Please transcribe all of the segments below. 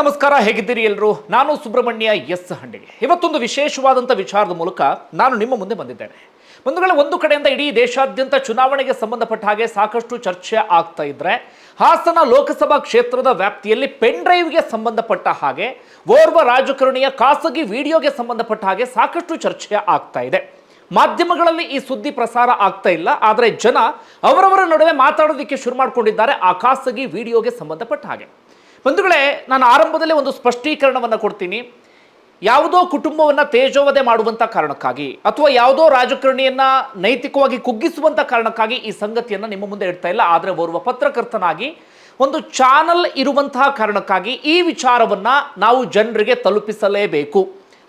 ನಮಸ್ಕಾರ, ಹೇಗಿದ್ದೀರಿ ಎಲ್ಲರೂ ನಾನು ಸುಬ್ರಹ್ಮಣ್ಯ ಎಸ್ ಹಂಡಿಗೆ. ಇವತ್ತೊಂದು ವಿಶೇಷವಾದಂಥ ವಿಚಾರದ ಮೂಲಕ ನಾನು ನಿಮ್ಮ ಮುಂದೆ ಬಂದಿದ್ದೇನೆ. ಬಂಧುಗಳ, ಒಂದು ಕಡೆಯಿಂದ ಇಡೀ ದೇಶಾದ್ಯಂತ ಚುನಾವಣೆಗೆ ಸಂಬಂಧಪಟ್ಟ ಹಾಗೆ ಸಾಕಷ್ಟು ಚರ್ಚೆ ಆಗ್ತಾ ಇದ್ರೆ, ಹಾಸನ ಲೋಕಸಭಾ ಕ್ಷೇತ್ರದ ವ್ಯಾಪ್ತಿಯಲ್ಲಿ ಪೆನ್ ಡ್ರೈವ್ಗೆ ಸಂಬಂಧಪಟ್ಟ ಹಾಗೆ, ಓರ್ವ ರಾಜಕಾರಣಿಯ ಖಾಸಗಿ ವಿಡಿಯೋಗೆ ಸಂಬಂಧಪಟ್ಟ ಹಾಗೆ ಸಾಕಷ್ಟು ಚರ್ಚೆ ಆಗ್ತಾ ಇದೆ. ಮಾಧ್ಯಮಗಳಲ್ಲಿ ಈ ಸುದ್ದಿ ಪ್ರಸಾರ ಆಗ್ತಾ ಇಲ್ಲ, ಆದರೆ ಜನ ಅವರವರ ನಡುವೆ ಮಾತಾಡೋದಕ್ಕೆ ಶುರು ಮಾಡಿಕೊಂಡಿದ್ದಾರೆ ಆ ಖಾಸಗಿ ವಿಡಿಯೋಗೆ ಸಂಬಂಧಪಟ್ಟ ಹಾಗೆ. ಬಂಧುಗಳೇ, ನಾನು ಆರಂಭದಲ್ಲೇ ಒಂದು ಸ್ಪಷ್ಟೀಕರಣವನ್ನು ಕೊಡ್ತೀನಿ. ಯಾವುದೋ ಕುಟುಂಬವನ್ನು ತೇಜೋವಧೆ ಮಾಡುವಂಥ ಕಾರಣಕ್ಕಾಗಿ ಅಥವಾ ಯಾವುದೋ ರಾಜಕಾರಣಿಯನ್ನು ನೈತಿಕವಾಗಿ ಕುಗ್ಗಿಸುವಂಥ ಕಾರಣಕ್ಕಾಗಿ ಈ ಸಂಗತಿಯನ್ನು ನಿಮ್ಮ ಮುಂದೆ ಇಡ್ತಾ ಇಲ್ಲ. ಆದರೆ ಓರ್ವ ಪತ್ರಕರ್ತನಾಗಿ ಒಂದು ಚಾನಲ್ ಇರುವಂತಹ ಕಾರಣಕ್ಕಾಗಿ ಈ ವಿಚಾರವನ್ನು ನಾವು ಜನರಿಗೆ ತಲುಪಿಸಲೇಬೇಕು.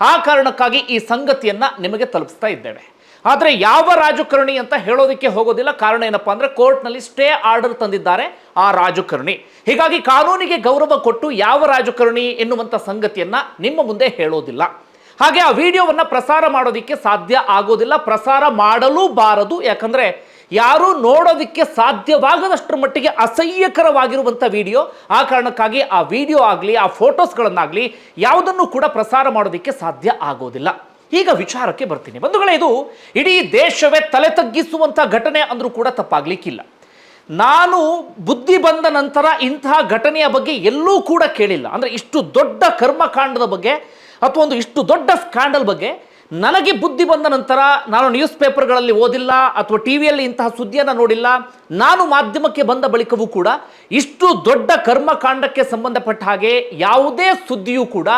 ಆ ಕಾರಣಕ್ಕಾಗಿ ಈ ಸಂಗತಿಯನ್ನು ನಿಮಗೆ ತಲುಪಿಸ್ತಾ ಇದ್ದೇವೆ. ಆದರೆ ಯಾವ ರಾಜಕಾರಣಿ ಅಂತ ಹೇಳೋದಕ್ಕೆ ಹೋಗೋದಿಲ್ಲ. ಕಾರಣ ಏನಪ್ಪ ಅಂದರೆ ಕೋರ್ಟ್ನಲ್ಲಿ ಸ್ಟೇ ಆರ್ಡರ್ ತಂದಿದ್ದಾರೆ ಆ ರಾಜಕಾರಣಿ. ಹೀಗಾಗಿ ಕಾನೂನಿಗೆ ಗೌರವ ಕೊಟ್ಟು ಯಾವ ರಾಜಕಾರಣಿ ಎನ್ನುವಂಥ ಸಂಗತಿಯನ್ನು ನಿಮ್ಮ ಮುಂದೆ ಹೇಳೋದಿಲ್ಲ. ಹಾಗೆ ಆ ವಿಡಿಯೋವನ್ನು ಪ್ರಸಾರ ಮಾಡೋದಕ್ಕೆ ಸಾಧ್ಯ ಆಗೋದಿಲ್ಲ. ಪ್ರಸಾರ ಮಾಡಲೂ ಬಾರದು ಯಾಕಂದರೆ ಯಾರು ನೋಡೋದಕ್ಕೆ ಸಾಧ್ಯವಾಗದಷ್ಟರ ಮಟ್ಟಿಗೆ ಅಸಹ್ಯಕರವಾಗಿರುವಂಥ ವಿಡಿಯೋ. ಆ ಕಾರಣಕ್ಕಾಗಿ ಆ ವಿಡಿಯೋ ಆಗಲಿ, ಆ ಫೋಟೋಸ್ಗಳನ್ನಾಗಲಿ ಯಾವುದನ್ನು ಕೂಡ ಪ್ರಸಾರ ಮಾಡೋದಕ್ಕೆ ಸಾಧ್ಯ ಆಗೋದಿಲ್ಲ. ಈಗ ವಿಚಾರಕ್ಕೆ ಬರ್ತೀನಿ. ಬಂಧುಗಳೇ, ಇದು ಇಡೀ ದೇಶವೇ ತಲೆ ತಗ್ಗಿಸುವಂಥ ಘಟನೆ ಅಂದರೂ ಕೂಡ ತಪ್ಪಾಗಲಿಕ್ಕಿಲ್ಲ. ನಾನು ಬುದ್ಧಿ ಬಂದ ನಂತರ ಇಂತಹ ಘಟನೆಯ ಬಗ್ಗೆ ಎಲ್ಲೂ ಕೂಡ ಕೇಳಿಲ್ಲ. ಅಂದರೆ ಇಷ್ಟು ದೊಡ್ಡ ಕರ್ಮಕಾಂಡದ ಬಗ್ಗೆ ಅಥವಾ ಒಂದು ಇಷ್ಟು ದೊಡ್ಡ ಸ್ಕ್ಯಾಂಡಲ್ ಬಗ್ಗೆ ನನಗೆ ಬುದ್ಧಿ ಬಂದ ನಂತರ ನಾನು ನ್ಯೂಸ್ ಪೇಪರ್ಗಳಲ್ಲಿ ಓದಿಲ್ಲ ಅಥವಾ ಟಿ ವಿಯಲ್ಲಿ ಇಂತಹ ಸುದ್ದಿಯನ್ನು ನೋಡಿಲ್ಲ. ನಾನು ಮಾಧ್ಯಮಕ್ಕೆ ಬಂದ ಬಳಿಕವೂ ಕೂಡ ಇಷ್ಟು ದೊಡ್ಡ ಕರ್ಮಕಾಂಡಕ್ಕೆ ಸಂಬಂಧಪಟ್ಟ ಹಾಗೆ ಯಾವುದೇ ಸುದ್ದಿಯೂ ಕೂಡ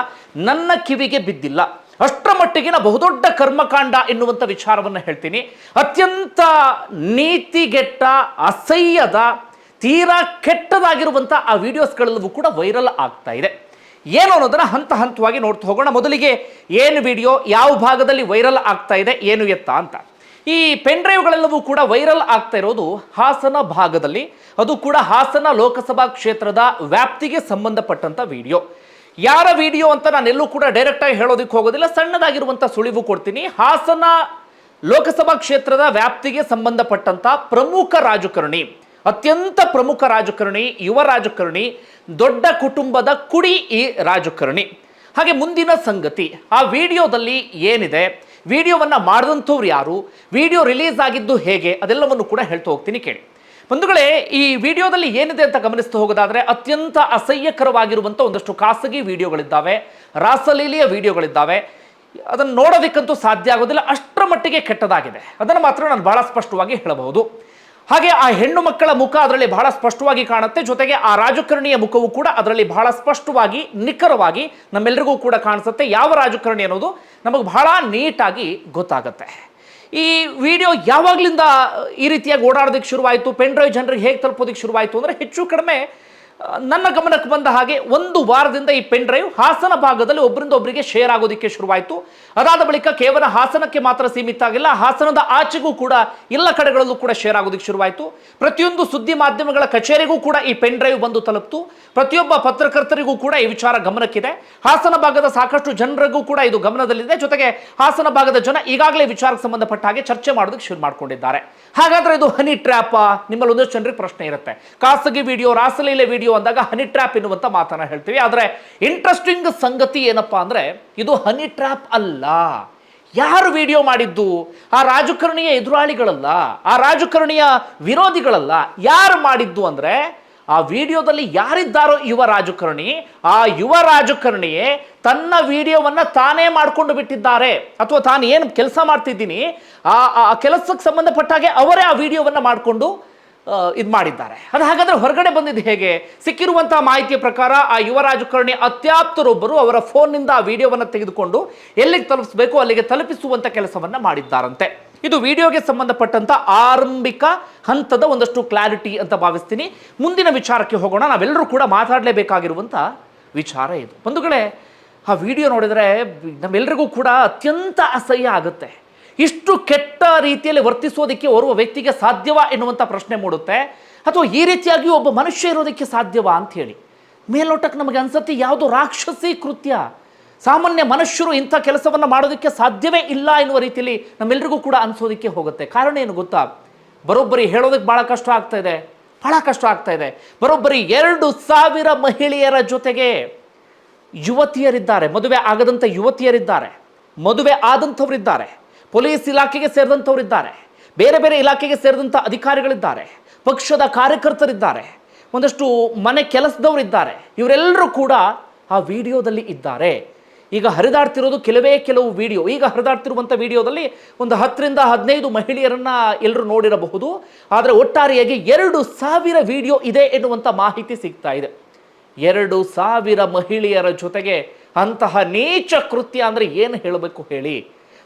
ನನ್ನ ಕಿವಿಗೆ ಬಿದ್ದಿಲ್ಲ. ಅಷ್ಟರ ಮಟ್ಟಿಗಿನ ಬಹುದೊಡ್ಡ ಕರ್ಮಕಾಂಡ ಎನ್ನುವಂಥ ವಿಚಾರವನ್ನು ಹೇಳ್ತೀನಿ. ಅತ್ಯಂತ ನೀತಿಗೆಟ್ಟ, ಅಸಹ್ಯದ, ತೀರಾ ಕೆಟ್ಟದಾಗಿರುವಂಥ ಆ ವಿಡಿಯೋಸ್ಗಳೆಲ್ಲವೂ ಕೂಡ ವೈರಲ್ ಆಗ್ತಾ ಇದೆ. ಏನು ಅನ್ನೋದನ್ನು ಹಂತ ಹಂತವಾಗಿ ನೋಡ್ತಾ ಹೋಗೋಣ. ಮೊದಲಿಗೆ ಏನು ವಿಡಿಯೋ ಯಾವ ಭಾಗದಲ್ಲಿ ವೈರಲ್ ಆಗ್ತಾ ಇದೆ, ಏನು ಎತ್ತ ಅಂತ. ಈ ಪೆನ್ ಡ್ರೈವ್ಗಳೆಲ್ಲವೂ ಕೂಡ ವೈರಲ್ ಆಗ್ತಾ ಇರೋದು ಹಾಸನ ಭಾಗದಲ್ಲಿ. ಅದು ಕೂಡ ಹಾಸನ ಲೋಕಸಭಾ ಕ್ಷೇತ್ರದ ವ್ಯಾಪ್ತಿಗೆ ಸಂಬಂಧಪಟ್ಟಂಥ ವಿಡಿಯೋ. ಯಾರ ವಿಡಿಯೋ ಅಂತ ನಾನೆಲ್ಲೂ ಕೂಡ ಡೈರೆಕ್ಟಾಗಿ ಹೇಳೋದಕ್ಕೆ ಹೋಗೋದಿಲ್ಲ ಸಣ್ಣದಾಗಿರುವಂಥ ಸುಳಿವು ಕೊಡ್ತೀನಿ. ಹಾಸನ ಲೋಕಸಭಾ ಕ್ಷೇತ್ರದ ವ್ಯಾಪ್ತಿಗೆ ಸಂಬಂಧಪಟ್ಟಂತ ಪ್ರಮುಖ ರಾಜಕಾರಣಿ, ಅತ್ಯಂತ ಪ್ರಮುಖ ರಾಜಕಾರಣಿ, ಯುವ ರಾಜಕಾರಣಿ, ದೊಡ್ಡ ಕುಟುಂಬದ ಕುಡಿ ಈ ರಾಜಕಾರಣಿ. ಹಾಗೆ ಮುಂದಿನ ಸಂಗತಿ, ಆ ವಿಡಿಯೋದಲ್ಲಿ ಏನಿದೆ, ವಿಡಿಯೋವನ್ನು ಮಾಡಿದಂಥವ್ರು ಯಾರು, ವಿಡಿಯೋ ರಿಲೀಸ್ ಆಗಿದ್ದು ಹೇಗೆ, ಅದೆಲ್ಲವನ್ನು ಕೂಡ ಹೇಳ್ತಾ ಹೋಗ್ತೀನಿ ಕೇಳಿ. ಬಂಧುಗಳೇ, ಈ ವಿಡಿಯೋದಲ್ಲಿ ಏನಿದೆ ಅಂತ ಗಮನಿಸ್ತಾ ಹೋಗೋದಾದ್ರೆ ಅತ್ಯಂತ ಅಸಹ್ಯಕರವಾಗಿರುವಂಥ ಒಂದಷ್ಟು ಖಾಸಗಿ ವಿಡಿಯೋಗಳಿದ್ದಾವೆ, ರಾಸಲೀಲಿಯ ವಿಡಿಯೋಗಳಿದ್ದಾವೆ. ಅದನ್ನು ನೋಡೋದಕ್ಕಂತೂ ಸಾಧ್ಯ ಆಗೋದಿಲ್ಲ, ಅಷ್ಟರ ಮಟ್ಟಿಗೆ ಕೆಟ್ಟದಾಗಿದೆ. ಅದನ್ನು ಮಾತ್ರ ನಾನು ಬಹಳ ಸ್ಪಷ್ಟವಾಗಿ ಹೇಳಬಹುದು. ಹಾಗೆ ಆ ಹೆಣ್ಣು ಮಕ್ಕಳ ಮುಖ ಅದರಲ್ಲಿ ಬಹಳ ಸ್ಪಷ್ಟವಾಗಿ ಕಾಣುತ್ತೆ, ಜೊತೆಗೆ ಆ ರಾಜಕಾರಣಿಯ ಮುಖವು ಕೂಡ ಅದರಲ್ಲಿ ಬಹಳ ಸ್ಪಷ್ಟವಾಗಿ, ನಿಖರವಾಗಿ ನಮ್ಮೆಲ್ಲರಿಗೂ ಕೂಡ ಕಾಣಿಸುತ್ತೆ. ಯಾವ ರಾಜಕಾರಣಿ ಅನ್ನೋದು ನಮಗೆ ಬಹಳ ನೀಟಾಗಿ ಗೊತ್ತಾಗುತ್ತೆ. ಈ ವಿಡಿಯೋ ಯಾವಾಗಲಿಂದ ಈ ರೀತಿಯಾಗಿ ಓಡಾಡೋದಕ್ಕೆ ಶುರುವಾಯಿತು? ಪೆನ್ ಡ್ರೈವ್ ಜನರಿಗೆ ಹೇಗೆ ತಲುಪೋದಕ್ಕೆ ಶುರುವಾಯಿತು? ಅಂದರೆ ಹೆಚ್ಚು ಕಡಿಮೆ ನನ್ನ ಗಮನಕ್ಕೆ ಬಂದ ಹಾಗೆ ಒಂದು ವಾರದಿಂದ ಈ ಪೆನ್ ಡ್ರೈವ್ ಹಾಸನ ಭಾಗದಲ್ಲಿ ಒಬ್ಬರಿಂದ ಒಬ್ಬರಿಗೆ ಶೇರ್ ಆಗೋದಕ್ಕೆ ಶುರುವಾಯಿತು. ಅದಾದ ಬಳಿಕ ಕೇವಲ ಹಾಸನಕ್ಕೆ ಮಾತ್ರ ಸೀಮಿತ ಆಗಿಲ್ಲ, ಹಾಸನದ ಆಚೆಗೂ ಕೂಡ ಎಲ್ಲ ಕಡೆಗಳಲ್ಲೂ ಕೂಡ ಶೇರ್ ಆಗೋದಕ್ಕೆ ಶುರುವಾಯಿತು. ಪ್ರತಿಯೊಂದು ಸುದ್ದಿ ಮಾಧ್ಯಮಗಳ ಕಚೇರಿಗೂ ಕೂಡ ಈ ಪೆನ್ ಡ್ರೈವ್ ಬಂದು ತಲುಪ್ತು. ಪ್ರತಿಯೊಬ್ಬ ಪತ್ರಕರ್ತರಿಗೂ ಕೂಡ ಈ ವಿಚಾರ ಗಮನಕ್ಕಿದೆ. ಹಾಸನ ಭಾಗದ ಸಾಕಷ್ಟು ಜನರಿಗೂ ಕೂಡ ಇದು ಗಮನದಲ್ಲಿದೆ. ಜೊತೆಗೆ ಹಾಸನ ಭಾಗದ ಜನ ಈಗಾಗಲೇ ವಿಚಾರಕ್ಕೆ ಸಂಬಂಧಪಟ್ಟ ಹಾಗೆ ಚರ್ಚೆ ಮಾಡೋದಕ್ಕೆ ಶುರು ಮಾಡ್ಕೊಂಡಿದ್ದಾರೆ. ಹಾಗಾದ್ರೆ ಇದು ಹನಿ ಟ್ರ್ಯಾಪ್? ನಿಮ್ಮಲ್ಲಿ ಒಂದಷ್ಟು ಜನರಿಗೆ ಪ್ರಶ್ನೆ ಇರುತ್ತೆ. ಖಾಸಗಿ ವಿಡಿಯೋ, ರಾಸಲೀಲೆ ವಿಡಿಯೋ ಅಂದಾಗ ಹನಿ ಟ್ರ್ಯಾಪ್ ಎನ್ನುವಂಥ ಮಾತನ್ನ ಹೇಳ್ತೀವಿ. ಆದರೆ ಇಂಟ್ರೆಸ್ಟಿಂಗ್ ಸಂಗತಿ ಏನಪ್ಪಾ ಅಂದ್ರೆ ಇದು ಹನಿ ಟ್ರ್ಯಾಪ್ ಅಲ್ಲ. ಯಾರು ವಿಡಿಯೋ ಮಾಡಿದ್ದು? ಆ ರಾಜಕಾರಣಿಯ ಎದುರಾಳಿಗಳಲ್ಲ, ಆ ರಾಜಕಾರಣಿಯ ವಿರೋಧಿಗಳಲ್ಲ. ಯಾರು ಮಾಡಿದ್ದು ಅಂದ್ರೆ ಆ ವಿಡಿಯೋದಲ್ಲಿ ಯಾರಿದ್ದಾರೋ ಯುವ ರಾಜಕಾರಣಿ, ಆ ಯುವ ರಾಜಕಾರಣಿಯೇ ತನ್ನ ವಿಡಿಯೋವನ್ನ ತಾನೇ ಮಾಡ್ಕೊಂಡು ಬಿಟ್ಟಿದ್ದಾರೆ. ಅಥವಾ ತಾನು ಏನು ಕೆಲಸ ಮಾಡ್ತಿದ್ದೀನಿ, ಆ ಆ ಕೆಲಸಕ್ಕೆ ಸಂಬಂಧಪಟ್ಟ ಹಾಗೆ ಅವರೇ ಆ ವಿಡಿಯೋವನ್ನ ಮಾಡಿಕೊಂಡು ಇದು ಮಾಡಿದ್ದಾರೆ. ಅದು ಹಾಗಾದರೆ ಹೊರಗಡೆ ಬಂದಿದ್ದು ಹೇಗೆ? ಸಿಕ್ಕಿರುವಂತಹ ಮಾಹಿತಿಯ ಪ್ರಕಾರ ಆ ಯುವ ರಾಜಕಾರಣಿ ಅತ್ಯಾಪ್ತರೊಬ್ಬರು ಅವರ ಫೋನ್ನಿಂದ ಆ ವಿಡಿಯೋವನ್ನು ತೆಗೆದುಕೊಂಡು ಎಲ್ಲಿಗೆ ತಲುಪಿಸಬೇಕು, ಅಲ್ಲಿಗೆ ತಲುಪಿಸುವಂಥ ಕೆಲಸವನ್ನು ಮಾಡಿದ್ದಾರಂತೆ. ಇದು ವಿಡಿಯೋಗೆ ಸಂಬಂಧಪಟ್ಟಂತ ಆರಂಭಿಕ ಹಂತದ ಒಂದಷ್ಟು ಕ್ಲಾರಿಟಿ ಅಂತ ಭಾವಿಸ್ತೀನಿ. ಮುಂದಿನ ವಿಚಾರಕ್ಕೆ ಹೋಗೋಣ. ನಾವೆಲ್ಲರೂ ಕೂಡ ಮಾತಾಡಲೇಬೇಕಾಗಿರುವಂಥ ವಿಚಾರ ಇದು. ಬಂಧುಗಳೇ, ಆ ವಿಡಿಯೋ ನೋಡಿದರೆ ನಮ್ಮೆಲ್ಲರಿಗೂ ಕೂಡ ಅತ್ಯಂತ ಅಸಹ್ಯ ಆಗುತ್ತೆ. ಇಷ್ಟು ಕೆಟ್ಟ ರೀತಿಯಲ್ಲಿ ವರ್ತಿಸೋದಕ್ಕೆ ಓರ್ವ ವ್ಯಕ್ತಿಗೆ ಸಾಧ್ಯವಾ ಎನ್ನುವಂಥ ಪ್ರಶ್ನೆ ಮೂಡುತ್ತೆ. ಅಥವಾ ಈ ರೀತಿಯಾಗಿ ಒಬ್ಬ ಮನುಷ್ಯ ಇರೋದಕ್ಕೆ ಸಾಧ್ಯವಾ ಅಂತ ಹೇಳಿ. ಮೇಲ್ನೋಟಕ್ಕೆ ನಮಗೆ ಅನ್ಸತ್ತೆ ಯಾವುದು ರಾಕ್ಷಸಿ ಕೃತ್ಯ. ಸಾಮಾನ್ಯ ಮನುಷ್ಯರು ಇಂಥ ಕೆಲಸವನ್ನು ಮಾಡೋದಕ್ಕೆ ಸಾಧ್ಯವೇ ಇಲ್ಲ ಎನ್ನುವ ರೀತಿಯಲ್ಲಿ ನಮ್ಮೆಲ್ಲರಿಗೂ ಕೂಡ ಅನಿಸೋದಕ್ಕೆ ಹೋಗುತ್ತೆ. ಕಾರಣ ಏನು ಗೊತ್ತಾ? ಬರೋಬ್ಬರಿ ಹೇಳೋದಕ್ಕೆ ಭಾಳ ಕಷ್ಟ ಆಗ್ತಾ ಇದೆ. ಭಾಳ ಕಷ್ಟ ಆಗ್ತಾ ಇದೆ. ಬರೋಬ್ಬರಿ ಎರಡು ಸಾವಿರ ಮಹಿಳೆಯರ ಜೊತೆಗೆ ಯುವತಿಯರಿದ್ದಾರೆ. ಮದುವೆ ಆಗದಂಥ ಯುವತಿಯರಿದ್ದಾರೆ. ಮದುವೆ ಆದಂಥವರಿದ್ದಾರೆ. ಪೊಲೀಸ್ ಇಲಾಖೆಗೆ ಸೇರಿದಂಥವರಿದ್ದಾರೆ. ಬೇರೆ ಬೇರೆ ಇಲಾಖೆಗೆ ಸೇರಿದಂಥ ಅಧಿಕಾರಿಗಳಿದ್ದಾರೆ. ಪಕ್ಷದ ಕಾರ್ಯಕರ್ತರಿದ್ದಾರೆ. ಒಂದಷ್ಟು ಮನೆ ಕೆಲಸದವರಿದ್ದಾರೆ. ಇವರೆಲ್ಲರೂ ಕೂಡ ಆ ವಿಡಿಯೋದಲ್ಲಿ ಇದ್ದಾರೆ. ಈಗ ಹರಿದಾಡ್ತಿರೋದು ಕೆಲವೇ ಕೆಲವು ವಿಡಿಯೋ. ಈಗ ಹರಿದಾಡ್ತಿರುವಂಥ ವಿಡಿಯೋದಲ್ಲಿ ಒಂದು ಹತ್ತರಿಂದ ಹದಿನೈದು ಮಹಿಳೆಯರನ್ನು ಎಲ್ಲರೂ ನೋಡಿರಬಹುದು. ಆದರೆ ಒಟ್ಟಾರೆಯಾಗಿ ಎರಡು ಸಾವಿರ ವಿಡಿಯೋ ಇದೆ ಎನ್ನುವಂಥ ಮಾಹಿತಿ ಸಿಗ್ತಾ ಇದೆ. ಎರಡು ಸಾವಿರ ಮಹಿಳೆಯರ ಜೊತೆಗೆ ಅಂತಹ ನೀಚ ಕೃತ್ಯ ಅಂದರೆ ಏನು ಹೇಳಬೇಕು ಹೇಳಿ?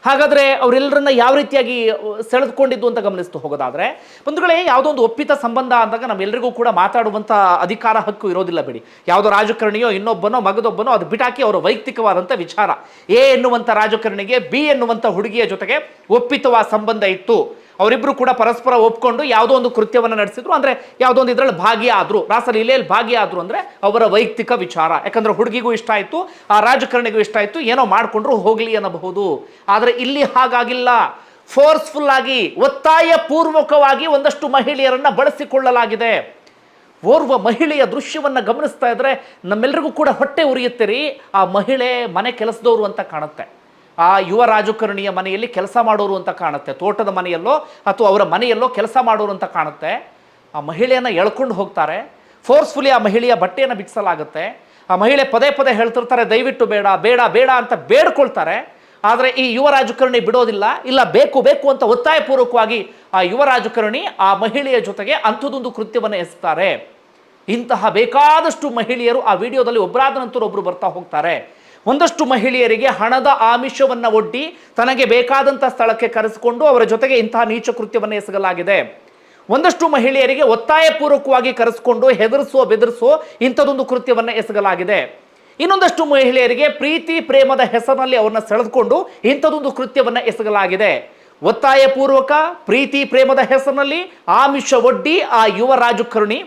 ಹಾಗಾದರೆ ಅವರೆಲ್ಲರನ್ನ ಯಾವ ರೀತಿಯಾಗಿ ಸೆಳೆದುಕೊಂಡಿದ್ದು ಅಂತ ಗಮನಿಸ್ತು ಹೋಗೋದಾದರೆ, ಬಂಧುಗಳೇ, ಯಾವುದೋ ಒಂದು ಒಪ್ಪಿತ ಸಂಬಂಧ ಅಂದಾಗ ನಮ್ಮೆಲ್ಲರಿಗೂ ಕೂಡ ಮಾತಾಡುವಂಥ ಅಧಿಕಾರ ಹಕ್ಕು ಇರೋದಿಲ್ಲ ಬಿಡಿ. ಯಾವುದೋ ರಾಜಕಾರಣಿಯೋ, ಇನ್ನೊಬ್ಬನೋ, ಮಗದೊಬ್ಬನೋ, ಅದು ಬಿಟಾಕಿ ಅವರ ವೈಯಕ್ತಿಕವಾದಂಥ ವಿಚಾರ. ಎ ಎನ್ನುವಂಥ ರಾಜಕಾರಣಿಗೆ, ಬಿ ಎನ್ನುವಂಥ ಹುಡುಗಿಯ ಜೊತೆಗೆ ಒಪ್ಪಿತವಾದ ಸಂಬಂಧ ಇತ್ತು. ಅವರಿಬ್ಬರು ಕೂಡ ಪರಸ್ಪರ ಒಪ್ಕೊಂಡು ಯಾವುದೋ ಒಂದು ಕೃತ್ಯವನ್ನು ನಡೆಸಿದ್ರು. ಅಂದರೆ ಯಾವುದೋ ಒಂದು ಇದರಲ್ಲಿ ಭಾಗಿಯಾದರು ರಾಸಲೀಲೆಯಲ್ಲಿ ಭಾಗಿಯಾದರು ಅಂದರೆ ಅವರ ವೈಯಕ್ತಿಕ ವಿಚಾರ. ಯಾಕಂದರೆ ಹುಡುಗಿಗೂ ಇಷ್ಟ ಆಯಿತು, ಆ ರಾಜಕಾರಣಿಗೂ ಇಷ್ಟ ಆಯಿತು, ಏನೋ ಮಾಡಿಕೊಂಡ್ರು ಹೋಗಲಿ ಅನ್ನಬಹುದು. ಆದರೆ ಇಲ್ಲಿ ಹಾಗಾಗಿಲ್ಲ. ಫೋರ್ಸ್ಫುಲ್ ಆಗಿ ಒತ್ತಾಯ ಪೂರ್ವಕವಾಗಿ ಒಂದಷ್ಟು ಮಹಿಳೆಯರನ್ನು ಬಳಸಿಕೊಳ್ಳಲಾಗಿದೆ. ಓರ್ವ ಮಹಿಳೆಯ ದೃಶ್ಯವನ್ನು ಗಮನಿಸ್ತಾ ಇದ್ರೆ ನಮ್ಮೆಲ್ಲರಿಗೂ ಕೂಡ ಹೊಟ್ಟೆ ಉರಿಯುತ್ತೆ ಆ ಮಹಿಳೆ ಮನೆ ಕೆಲಸದವರು ಅಂತ ಕಾಣುತ್ತೆ. ಆ ಯುವ ರಾಜಕಾರಣಿಯ ಮನೆಯಲ್ಲಿ ಕೆಲಸ ಮಾಡೋರು ಅಂತ ಕಾಣುತ್ತೆ. ತೋಟದ ಮನೆಯಲ್ಲೋ ಅಥವಾ ಅವರ ಮನೆಯಲ್ಲೋ ಕೆಲಸ ಮಾಡೋರು ಅಂತ ಕಾಣುತ್ತೆ. ಆ ಮಹಿಳೆಯನ್ನು ಎಳ್ಕೊಂಡು ಹೋಗ್ತಾರೆ. ಫೋರ್ಸ್ಫುಲಿ ಆ ಮಹಿಳೆಯ ಬಟ್ಟೆಯನ್ನು ಬಿಡಿಸಲಾಗುತ್ತೆ ಆ ಮಹಿಳೆ ಪದೇ ಪದೇ ಹೇಳ್ತಿರ್ತಾರೆ, ದಯವಿಟ್ಟು ಬೇಡ ಬೇಡ ಬೇಡ ಅಂತ ಬೇಡ್ಕೊಳ್ತಾರೆ. ಆದರೆ ಈ ಯುವ ರಾಜಕಾರಣಿ ಬಿಡೋದಿಲ್ಲ. ಇಲ್ಲ, ಬೇಕು ಬೇಕು ಅಂತ ಒತ್ತಾಯಪೂರ್ವಕವಾಗಿ ಆ ಯುವ ರಾಜಕಾರಣಿ ಆ ಮಹಿಳೆಯ ಜೊತೆಗೆ ಅಂಥದೊಂದು ಕೃತ್ಯವನ್ನು ಎಸ್ತಾರೆ ಇಂತಹ ಬೇಕಾದಷ್ಟು ಮಹಿಳೆಯರು ಆ ವಿಡಿಯೋದಲ್ಲಿ ಒಬ್ಬರಾದ ನಂತರ ಒಬ್ಬರು ಬರ್ತಾ ಹೋಗ್ತಾರೆ. ಒಂದಷ್ಟು ಮಹಿಳೆಯರಿಗೆ ಹಣದ ಆಮಿಷವನ್ನ ಒಡ್ಡಿ ತನಗೆ ಬೇಕಾದಂಥ ಸ್ಥಳಕ್ಕೆ ಕರೆಸಿಕೊಂಡು ಅವರ ಜೊತೆಗೆ ಇಂತಹ ನೀಚ ಕೃತ್ಯವನ್ನು ಎಸಗಲಾಗಿದೆ. ಒಂದಷ್ಟು ಮಹಿಳೆಯರಿಗೆ ಒತ್ತಾಯಪೂರ್ವಕವಾಗಿ ಕರೆಸಿಕೊಂಡು ಹೆದರಿಸೋ, ಬೆದರಿಸೋ ಇಂಥದೊಂದು ಕೃತ್ಯವನ್ನು ಎಸಗಲಾಗಿದೆ. ಇನ್ನೊಂದಷ್ಟು ಮಹಿಳೆಯರಿಗೆ ಪ್ರೀತಿ, ಪ್ರೇಮದ ಹೆಸರಿನಲ್ಲಿ ಅವರನ್ನು ಸೆಳೆದುಕೊಂಡು ಇಂಥದೊಂದು ಕೃತ್ಯವನ್ನು ಎಸಗಲಾಗಿದೆ. ಒತ್ತಾಯಪೂರ್ವಕ ಪ್ರೀತಿ, ಪ್ರೇಮದ ಹೆಸರಿನಲ್ಲಿ ಆಮಿಷ ಒಡ್ಡಿ ಆ ಯುವ ರಾಜಕಾರಣಿ